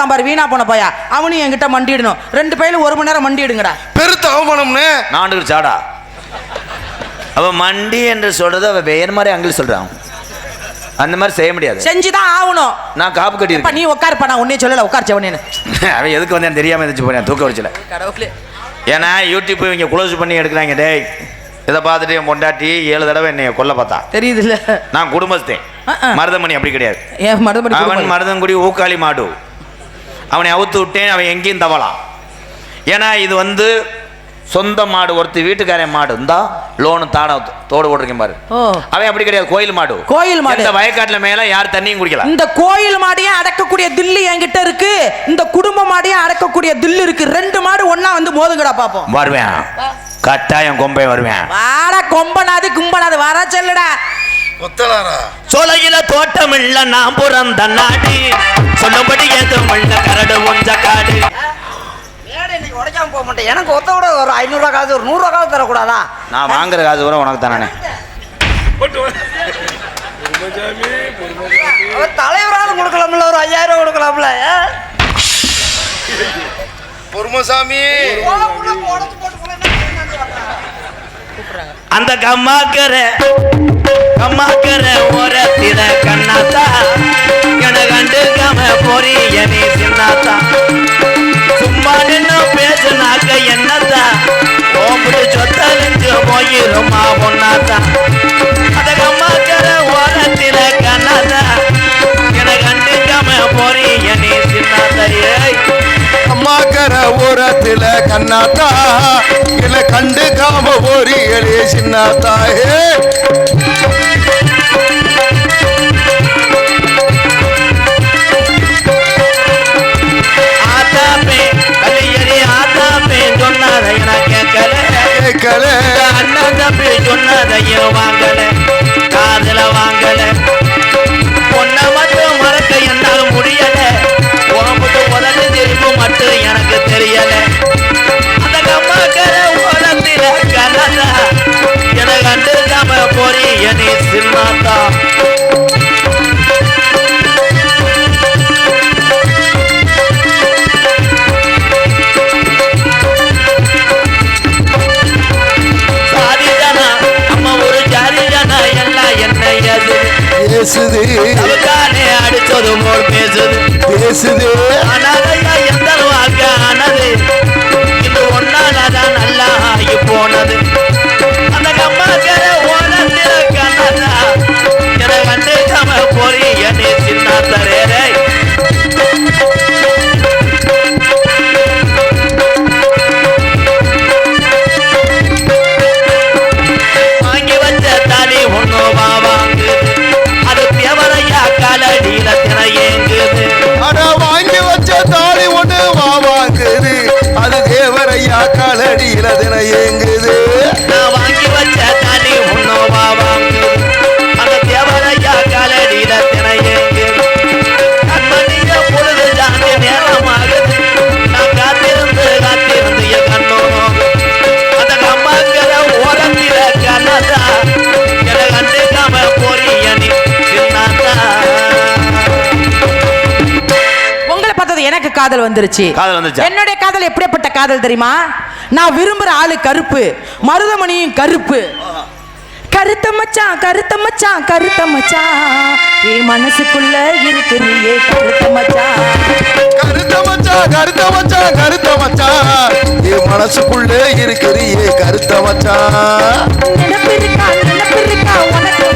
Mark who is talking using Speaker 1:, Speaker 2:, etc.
Speaker 1: இருக்கான் பாரு வீணா போன பையா. அவனும் என்கிட்ட மண்டிடணும் ரெண்டு பையில ஒரு மணி நேரம் மண்டிடுங்கடா
Speaker 2: பெருத்த அவமானம்னு?
Speaker 3: நாண்டுக்கு சாடா அவ மண்டி என்று சொல்றது அவ வேற மாதிரி அங்கிள் சொல்றான். அந்த மாதிரி செய்ய முடியாது.
Speaker 1: செஞ்சுதான் ஆகணும்.
Speaker 3: நான் காப்பு கட்டியிருக்கேன்
Speaker 1: நீ உட்காருப்பா நான் உன்னே சொல்லல உட்கார் செவனேன்னு
Speaker 3: அவன் எதுக்கு வந்தேன் தெரியாம இருந்துச்சு போறேன் தூக்க வச்சுல
Speaker 1: கடவுளே.
Speaker 3: ஏன்னா யூடியூப் இவங்க க்ளோஸ் பண்ணி எடுக்கிறாங்க டேய். இதை பார்த்துட்டு என் பொண்டாட்டி ஏழு தடவை என்னை கொல்ல பார்த்தா.
Speaker 1: தெரியுது இல்ல
Speaker 3: நான்
Speaker 1: அஹ்.
Speaker 3: மருதமணி அப்படி கிடையாது. அவன் மருதங்குடி ஊக்காளி மாடு. அவனை அவுத்து விட்டேன் அவன் எங்கேயும் தவலாம் ஏன்னா இது வந்து சொந்த மாடு ஒருத்தி வீட்டுக்காரன் மாடு. இருந்தா லோனு தாட தோடு போட்டிருக்கேன் பாரு. அவன் அப்படி கிடையாது கோயில் மாடு.
Speaker 1: கோயில் மாடு.
Speaker 3: இந்த வயக்காட்டுல மேல யார் தண்ணியும் குடிக்கலாம்
Speaker 1: இந்த கோயில் மாடையும் அடக்கக்கூடிய தில்லு என்கிட்ட இருக்கு. இந்த குடும்ப மாடையும் அடக்கக்கூடிய தில்லு இருக்கு. ரெண்டு மாடு ஒண்ணா வந்து மோதுங்கடா பாப்போம்.
Speaker 3: வருவேன். கட்டாயம் கொம்பை வருவேன்.
Speaker 1: வாட கொம்பனாது கும்பனாது வர சொல்லுடா.
Speaker 3: சோலையில தோட்டமில்ல நான் பிறந்த நாடு. சொல்லும்படி ஏதும் உள்ள கரடு ஒஞ்ச காடு.
Speaker 4: உடைக்காம போக மாட்டேன். எனக்கு ஒத்த கூட ஒரு ஐநூறுரூவா காசு ஒரு நூறுரூவா காசு தரக்கூடாதா?
Speaker 3: நான் வாங்குற காசு கூட உனக்கு தானே
Speaker 4: தலைவராலும் கொடுக்கலாம்ல ஒரு ஐயாயிரம் ரூபா கொடுக்கலாம்ல?
Speaker 2: பொறுமசாமி.
Speaker 3: அந்த கம்மாக்கர இருக்கிற ஓரத்தில கண்ணாத்தா. என கண்டுக்காம பொரிய நீ சின்னாத்தா. சும்மா நின்னு பேசுனாக்க என்னத்தா? ஓம்புடு சொத்தலிஞ்சு போயிருமா பொண்ணாத்தா. அந்த ஓரத்தில கண்ணாத்தா. என கண்டுக்காம பொரிய நீ சின்னாத்தா. ஏய்.
Speaker 2: அம்மாக்கர கண்ணாத்தா. இல்ல கண்டுக்காம ஒரு சின்னாத்தாயே
Speaker 3: கேட்கல. அண்ணன் தம்பி சொன்னதையும் வாங்கல. காதுல வாங்கல. பொண்ண மட்டும் மறக்க என்னால் முடியல. உடம்புட்டு திரும்ப மட்டும் எனக்கு தெரியல. அந்த கம்மாக்கர உலகத்தில கலந்தா என கண்டுக்காம போறிய நீ சின்னாத்தா.
Speaker 2: பேசுது.
Speaker 3: பேசுது.
Speaker 2: பேசுது.
Speaker 1: காதல் வந்துருச்சு.
Speaker 3: காதல் வந்துருச்சா?
Speaker 1: என்னுடைய காதல் எப்படிப்பட்ட காதல் தெரியுமா? நான் விரும்புற ஆளு கருப்பு மருதமணியும் கருப்பு. கருத்த மச்சான் கருத்த மச்சான் கருத்த மச்சான். என் மனசுக்குள்ள இருக்கிறியே கருத்த மச்சான்.
Speaker 2: கருத்த மச்சான் கருத்த மச்சான் கருத்த மச்சான். என் மனசுக்குள்ள இருக்கிறியே கருத்த மச்சான்.
Speaker 1: நினப்பிருக்கா நினப்பிருக்கா உனக்கு